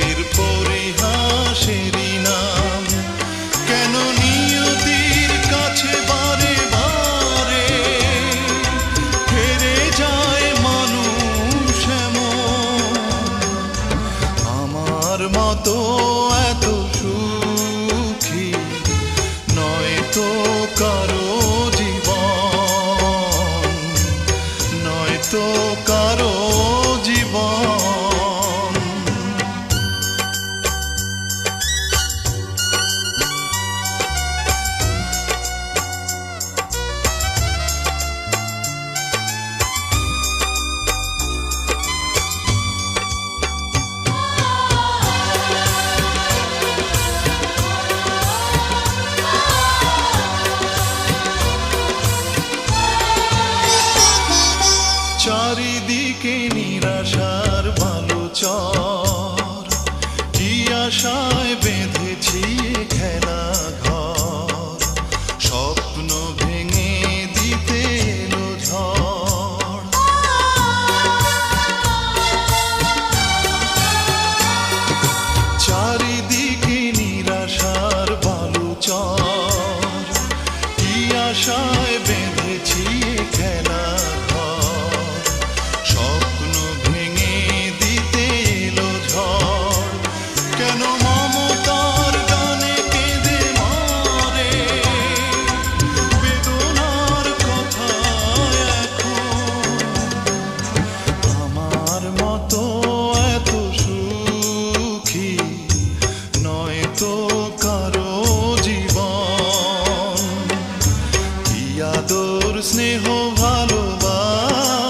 এর পরিহাসেরই নাম। কাছে বারে যায় মানুষ মতো এত সুখী নয় তো কারও জীবন। কারও চারিদিকে নিরাশার ভালো চর। কি আশায় বেঁধেছি খেলা ঘর। স্বপ্ন ভেঙে দিতে ঝড়। চারিদিকে নিরাশার ভালো চর। কি আশায় বেঁধেছি খেলা আদর স্নেহ ভালোবাসা।